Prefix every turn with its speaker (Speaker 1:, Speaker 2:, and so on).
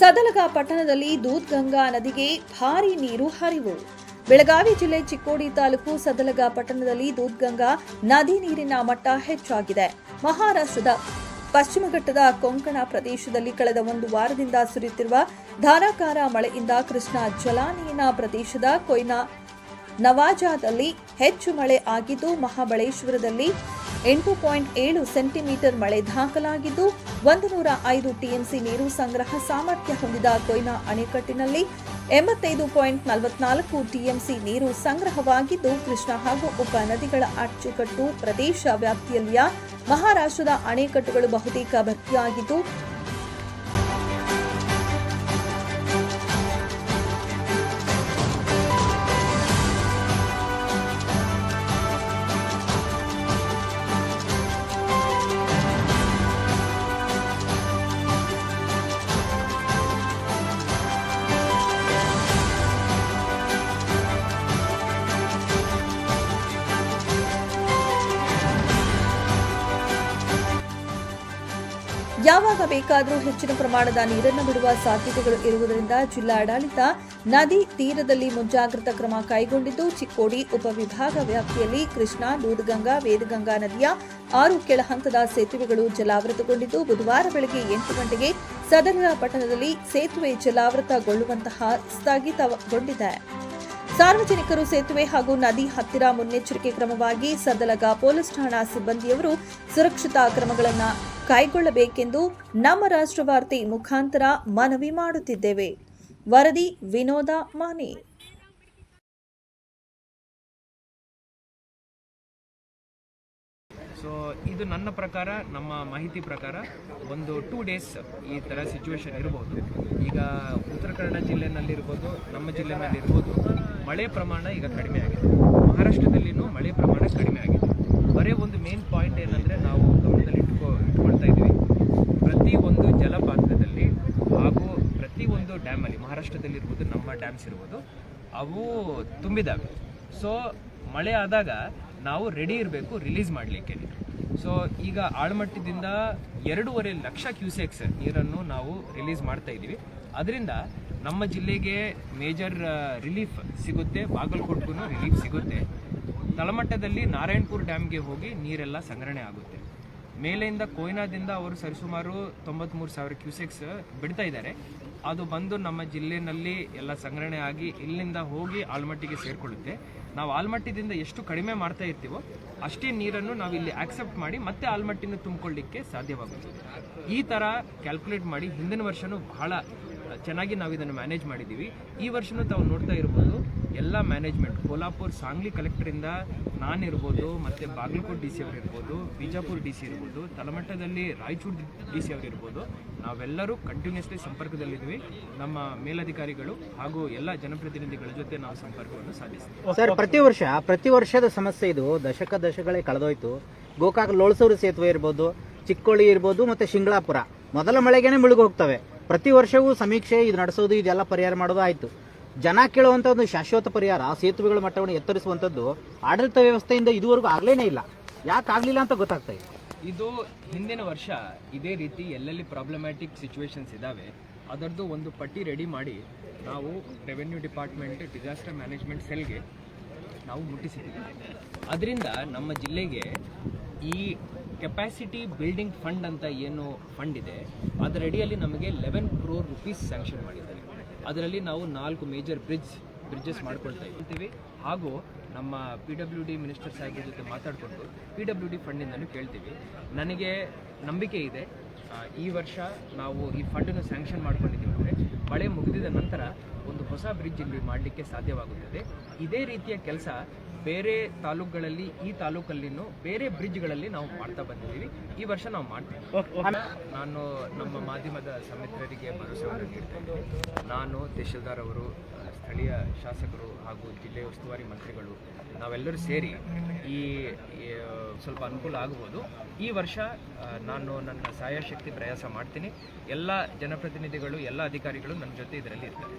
Speaker 1: ಸದಲಗ ಪಟ್ಟಣದಲ್ಲಿ ದೂದ್ಗಂಗಾ ನದಿಗೆ ಭಾರಿ ನೀರು ಹರಿವು. ಬೆಳಗಾವಿ ಜಿಲ್ಲೆ ಚಿಕ್ಕೋಡಿ ತಾಲೂಕು ಸದಲಗ ಪಟ್ಟಣದಲ್ಲಿ ದೂದ್ಗಂಗಾ ನದಿ ನೀರಿನ ಮಟ್ಟ ಹೆಚ್ಚಾಗಿದೆ. ಮಹಾರಾಷ್ಟ್ರದ ಪಶ್ಚಿಮ ಘಟ್ಟದ ಕೊಂಕಣ ಪ್ರದೇಶದಲ್ಲಿ ಕಳೆದ ಒಂದು ವಾರದಿಂದ ಸುರಿಯುತ್ತಿರುವ ಧಾರಾಕಾರ ಮಳೆಯಿಂದ ಕೃಷ್ಣಾ ಜಲಾನಯನ ಪ್ರದೇಶದ ಕೊಯ್ನಾ ನವಾಜಾದಲ್ಲಿ ಹೆಚ್ಚು ಮಳೆ ಆಗಿದ್ದು ಮಹಾಬಳೇಶ್ವರದಲ್ಲಿ ಎಂಟು ಪಾಯಿಂಟ್ ಏಳು ಸೆಂಟಿಮೀಟರ್ ಮಳೆ ದಾಖಲಾಗಿದ್ದು ಒಂದು ನೂರ ಐದು ಟಿಎಂಸಿ ನೀರು ಸಂಗ್ರಹ ಸಾಮರ್ಥ್ಯ ಹೊಂದಿದ ಕೊಯ್ನಾ ಅಣೆಕಟ್ಟಿನಲ್ಲಿ ಎಂಬತ್ತೈದು ಪಾಯಿಂಟ್ ನಲವತ್ನಾಲ್ಕು ಟಿಎಂಸಿ ನೀರು ಸಂಗ್ರಹವಾಗಿದ್ದು, ಕೃಷ್ಣಾ ಹಾಗೂ ಉಪ ನದಿಗಳ ಅಚ್ಚುಕಟ್ಟು ಪ್ರದೇಶ ವ್ಯಾಪ್ತಿಯಲ್ಲಿಯ ಮಹಾರಾಷ್ಟ್ರದ ಅಣೆಕಟ್ಟುಗಳು ಬಹುತೇಕ ಭರ್ತಿಯಾಗಿದ್ದು ಯಾವಾಗ ಬೇಕಾದರೂ ಹೆಚ್ಚಿನ ಪ್ರಮಾಣದ ನೀರನ್ನು ಬಿಡುವ ಸಾಧ್ಯತೆಗಳು ಇರುವುದರಿಂದ ಜಿಲ್ಲಾಡಳಿತ ನದಿ ತೀರದಲ್ಲಿ ಮುಂಜಾಗ್ರತಾ ಕ್ರಮ ಕೈಗೊಂಡಿದ್ದು, ಚಿಕ್ಕೋಡಿ ಉಪವಿಭಾಗ ವ್ಯಾಪ್ತಿಯಲ್ಲಿ ಕೃಷ್ಣಾ, ದೂದಗಂಗಾ, ವೇದಗಂಗಾ ನದಿಯ ಆರು ಕೆಳ ಹಂತದ ಸೇತುವೆಗಳು ಜಲಾವೃತಗೊಂಡಿದ್ದು, ಬುಧವಾರ ಬೆಳಗ್ಗೆ ಎಂಟು ಗಂಟೆಗೆ ಸದನರ ಪಟ್ಟಣದಲ್ಲಿ ಸೇತುವೆ ಜಲಾವೃತಗೊಳ್ಳುವಂತಹ ಸ್ಥಗಿತಗೊಂಡಿದೆ. ಸಾರ್ವಜನಿಕರು ಸೇತುವೆ ಹಾಗೂ ನದಿ ಹತ್ತಿರ ಮುನ್ನೆಚ್ಚರಿಕೆ ಕ್ರಮವಾಗಿ ಸದಲಗ ಪೊಲೀಸ್ ಠಾಣಾ ಸಿಬ್ಬಂದಿಯವರು ಸುರಕ್ಷತಾ ಕ್ರಮಗಳನ್ನು ಕೈಗೊಳ್ಳಬೇಕೆಂದು ನಮ್ಮ ರಾಷ್ಟ್ರವಾರ್ತೆ ಮುಖಾಂತರ ಮನವಿ ಮಾಡುತ್ತಿದ್ದೇವೆ. ವರದಿ ವಿನೋದ ಮಾನೆ
Speaker 2: ಸೊ ಇದು ನನ್ನ ಪ್ರಕಾರ, ನಮ್ಮ ಮಾಹಿತಿ ಪ್ರಕಾರ ಒಂದು ಟೂ ಡೇಸ್ ಈ ಥರ ಸಿಚುವೇಶನ್ ಇರ್ಬೋದು. ಈಗ ಉತ್ತರ ಕನ್ನಡ ಜಿಲ್ಲೆನಲ್ಲಿರ್ಬೋದು ನಮ್ಮ ಜಿಲ್ಲೆನಲ್ಲಿರ್ಬೋದು ಮಳೆ ಪ್ರಮಾಣ ಈಗ ಕಡಿಮೆ ಆಗಿದೆ. ಮಹಾರಾಷ್ಟ್ರದಲ್ಲಿನೂ ಮಳೆ ಪ್ರಮಾಣ ಕಡಿಮೆ ಆಗಿದೆ ಬರೀ ಒಂದು ಮೇನ್ ಪಾಯಿಂಟ್ ಏನಂದರೆ ನಾವು ಗಮನದಲ್ಲಿ ಇಟ್ಕೊ ಇಟ್ಕೊಳ್ತಾ ಇದ್ವಿ ಪ್ರತಿ ಒಂದು ಜಲಪಾತ್ರದಲ್ಲಿ ಹಾಗೂ ಒಂದು ಡ್ಯಾಮಲ್ಲಿ ಮಹಾರಾಷ್ಟ್ರದಲ್ಲಿರ್ಬೋದು ನಮ್ಮ ಡ್ಯಾಮ್ಸ್ ಇರ್ಬೋದು ಅವು ತುಂಬಿದಾವೆ ಸೊ ಮಳೆ ಆದಾಗ ನಾವು ರೆಡಿ ಇರಬೇಕು ರಿಲೀಸ್ ಮಾಡಲಿಕ್ಕೆ. ಸೊ ಈಗ ಆಳ್ಮಟ್ಟದಿಂದ ಎರಡೂವರೆ ಲಕ್ಷ ಕ್ಯೂಸೆಕ್ಸ್ ನೀರನ್ನು ನಾವು ರಿಲೀಸ್ ಮಾಡ್ತಾ ಇದ್ದೀವಿ. ಅದರಿಂದ ನಮ್ಮ ಜಿಲ್ಲೆಗೆ ಮೇಜರ್ ರಿಲೀಫ್ ಸಿಗುತ್ತೆ, ಬಾಗಲಕೋಟ್ಗೂ ರಿಲೀಫ್ ಸಿಗುತ್ತೆ. ತಳಮಟ್ಟದಲ್ಲಿ ನಾರಾಯಣಪುರ ಡ್ಯಾಮ್ಗೆ ಹೋಗಿ ನೀರೆಲ್ಲ ಸಂಗ್ರಹಣೆ ಆಗುತ್ತೆ. ಮೇಲೆಯಿಂದ ಕೊಯ್ನಾದಿಂದ ಅವರು ಸರಿಸುಮಾರು ತೊಂಬತ್ಮೂರು ಸಾವಿರ ಕ್ಯೂಸೆಕ್ಸ್ ಬಿಡ್ತಾ ಇದ್ದಾರೆ. ಅದು ಬಂದು ನಮ್ಮ ಜಿಲ್ಲೆಯಲ್ಲಿ ಎಲ್ಲ ಸಂಗ್ರಹಣೆ ಆಗಿ ಇಲ್ಲಿಂದ ಹೋಗಿ ಆಲ್ಮಟ್ಟಿಗೆ ಸೇರಿಕೊಳ್ಳುತ್ತೆ. ನಾವು ಆಲ್ಮಟ್ಟಿದಿಂದ ಎಷ್ಟು ಕಡಿಮೆ ಮಾಡ್ತಾ ಇರ್ತೀವೋ ಅಷ್ಟೇ ನೀರನ್ನು ನಾವು ಇಲ್ಲಿ ಆಕ್ಸೆಪ್ಟ್ ಮಾಡಿ ಮತ್ತೆ ಆಲ್ಮಟ್ಟಿನ ತುಂಬಿಕೊಳ್ಳಿಕ್ಕೆ ಸಾಧ್ಯವಾಗುತ್ತೆ. ಈ ಥರ ಕ್ಯಾಲ್ಕುಲೇಟ್ ಮಾಡಿ ಹಿಂದಿನ ವರ್ಷವೂ ಬಹಳ ಚೆನ್ನಾಗಿ ನಾವು ಇದನ್ನು ಮ್ಯಾನೇಜ್ ಮಾಡಿದ್ದೀವಿ. ಈ ವರ್ಷನೂ ತಾವು ನೋಡ್ತಾ ಇರ್ಬೋದು, ಎಲ್ಲ ಮ್ಯಾನೇಜ್ಮೆಂಟ್ ಕೋಲ್ಹಾಪುರ್ ಸಾಂಗ್ಲಿ ಕಲೆಕ್ಟರಿಂದ ನಾನಿರ್ಬೋದು, ಮತ್ತು ಬಾಗಲಕೋಟ್ ಡಿ ಸಿ ಅವರು ಇರ್ಬೋದು ಬಿಜಾಪುರ ಡಿ ಸಿ ಇರ್ಬೋದು, ತಲಮಟ್ಟದಲ್ಲಿ ರಾಯಚೂರು ಡಿ ಸಿ ಅವರು ಇರ್ಬೋದು ನಾವೆಲ್ಲರೂ ಕಂಟಿನ್ಯೂಸ್ಲಿ ಸಂಪರ್ಕದಲ್ಲಿದ್ವಿ ನಮ್ಮ ಮೇಲಧಿಕಾರಿಗಳು ಹಾಗೂ ಎಲ್ಲ ಜನಪ್ರತಿನಿಧಿಗಳ ಜೊತೆ ನಾವು ಸಂಪರ್ಕವನ್ನು ಸಾಧಿಸ್ತೀವಿ.
Speaker 3: ಸರ್, ಪ್ರತಿ ವರ್ಷ, ಪ್ರತಿ ವರ್ಷದ ಸಮಸ್ಯೆ ಇದು. ದಶಕ ದಶಕಗಳೇ ಕಳೆದೋಯ್ತು. ಗೋಕಾಕ್ ಲೋಳಸೂರು ಸೇತುವೆ ಇರ್ಬೋದು, ಚಿಕ್ಕೋಳಿ ಇರ್ಬೋದು, ಮತ್ತು ಶಿಂಗಳಾಪುರ. ಮೊದಲ ಮಳೆಗೇನೆ ಮುಳುಗು ಹೋಗ್ತವೆ ಪ್ರತಿ ವರ್ಷವೂ ಸಮೀಕ್ಷೆ ಇದು ನಡೆಸೋದು, ಇದೆಲ್ಲ ಪರಿಹಾರ ಮಾಡೋದು ಆಯಿತು. ಜನ ಕೇಳುವಂಥ ಒಂದು ಶಾಶ್ವತ ಪರಿಹಾರ ಸೇತುವೆಗಳ ಮಟ್ಟವನ್ನು ಎತ್ತರಿಸುವಂಥದ್ದು ಆಡಳಿತ ವ್ಯವಸ್ಥೆಯಿಂದ ಇದುವರೆಗೂ ಆಗಲೇನೇ ಇಲ್ಲ. ಯಾಕೆ ಆಗಲಿಲ್ಲ ಅಂತ ಗೊತ್ತಾಗ್ತಾ ಇದೆ
Speaker 2: ಇದು ಹಿಂದಿನ ವರ್ಷ ಇದೇ ರೀತಿ ಎಲ್ಲೆಲ್ಲಿ ಪ್ರಾಬ್ಲಮ್ಯಾಟಿಕ್ ಸಿಚುವೇಶನ್ಸ್ ಇದ್ದಾವೆ ಅದರದ್ದು ಒಂದು ಪಟ್ಟಿ ರೆಡಿ ಮಾಡಿ ನಾವು ರೆವೆನ್ಯೂ ಡಿಪಾರ್ಟ್ಮೆಂಟ್ ಡಿಸಾಸ್ಟರ್ ಮ್ಯಾನೇಜ್ಮೆಂಟ್ ಸೆಲ್ಗೆ ನಾವು ಮುಟ್ಟಿಸಿದ್ದೀವಿ. ಅದರಿಂದ ನಮ್ಮ ಜಿಲ್ಲೆಗೆ ಈ ಕೆಪಾಸಿಟಿ ಬಿಲ್ಡಿಂಗ್ ಫಂಡ್ ಅಂತ ಏನು ಫಂಡ್ ಇದೆ ಅದರ ಅಡಿಯಲ್ಲಿ ನಮಗೆ ಲೆವೆನ್ ಕ್ರೋರ್ ರುಪೀಸ್ ಸ್ಯಾಂಕ್ಷನ್ ಮಾಡಿದ್ದಾರೆ. ಅದರಲ್ಲಿ ನಾವು ನಾಲ್ಕು ಮೇಜರ್ ಬ್ರಿಡ್ಜ್ ಬ್ರಿಡ್ಜಸ್ ಮಾಡ್ಕೊಳ್ತಾ ಇರ್ತೀವಿ ಹಾಗೂ ನಮ್ಮ ಪಿ ಡಬ್ಲ್ಯೂ ಡಿ ಮಿನಿಸ್ಟರ್ ಸಾಹೇಬ್ರ ಜೊತೆ ಮಾತಾಡಿಕೊಂಡು ಪಿ ಡಬ್ಲ್ಯೂ ಡಿ ಫಂಡಿಂದನು ಕೇಳ್ತೀವಿ. ನನಗೆ ನಂಬಿಕೆ ಇದೆ. ಈ ವರ್ಷ ನಾವು ಈ ಫಂಡನ್ನು ಸ್ಯಾಂಕ್ಷನ್ ಮಾಡ್ಕೊಂಡಿದ್ದೀವಿ ಅಂದರೆ ಮಳೆ ಮುಗಿದಿದ ನಂತರ ಒಂದು ಹೊಸ ಬ್ರಿಡ್ಜ್ ಇಲ್ಲಿ ಮಾಡಲಿಕ್ಕೆ ಸಾಧ್ಯವಾಗುತ್ತದೆ. ಇದೇ ರೀತಿಯ ಕೆಲಸ ಬೇರೆ ತಾಲೂಕುಗಳಲ್ಲಿ ಈ ತಾಲೂಕಲ್ಲಿನೂ ಬೇರೆ ಬ್ರಿಡ್ಜ್ಗಳಲ್ಲಿ ನಾವು ಮಾಡ್ತಾ ಬಂದಿದ್ದೀವಿ. ಈ ವರ್ಷ ನಾವು ಮಾಡ್ತೀವಿ. ನಾನು ನಮ್ಮ ಮಾಧ್ಯಮದ ಸಮಿತ್ರರಿಗೆ ಭರವಸೆಯನ್ನು ನೀಡ್ತೇನೆ ನಾನು ತಹಶೀಲ್ದಾರ್ ಅವರು, ಸ್ಥಳೀಯ ಶಾಸಕರು ಹಾಗೂ ಜಿಲ್ಲೆಯ ಉಸ್ತುವಾರಿ ಮಂತ್ರಿಗಳು ನಾವೆಲ್ಲರೂ ಸೇರಿ ಈ ಸ್ವಲ್ಪ ಅನುಕೂಲ ಆಗ್ಬೋದು. ಈ ವರ್ಷ ನಾನು ನನ್ನ ಸಹಾಯಶಕ್ತಿ ಪ್ರಯಾಸ ಮಾಡ್ತೀನಿ. ಎಲ್ಲ ಜನಪ್ರತಿನಿಧಿಗಳು, ಎಲ್ಲ ಅಧಿಕಾರಿಗಳು ನನ್ನ ಜೊತೆ ಇದರಲ್ಲಿ ಇರ್ತಾರೆ.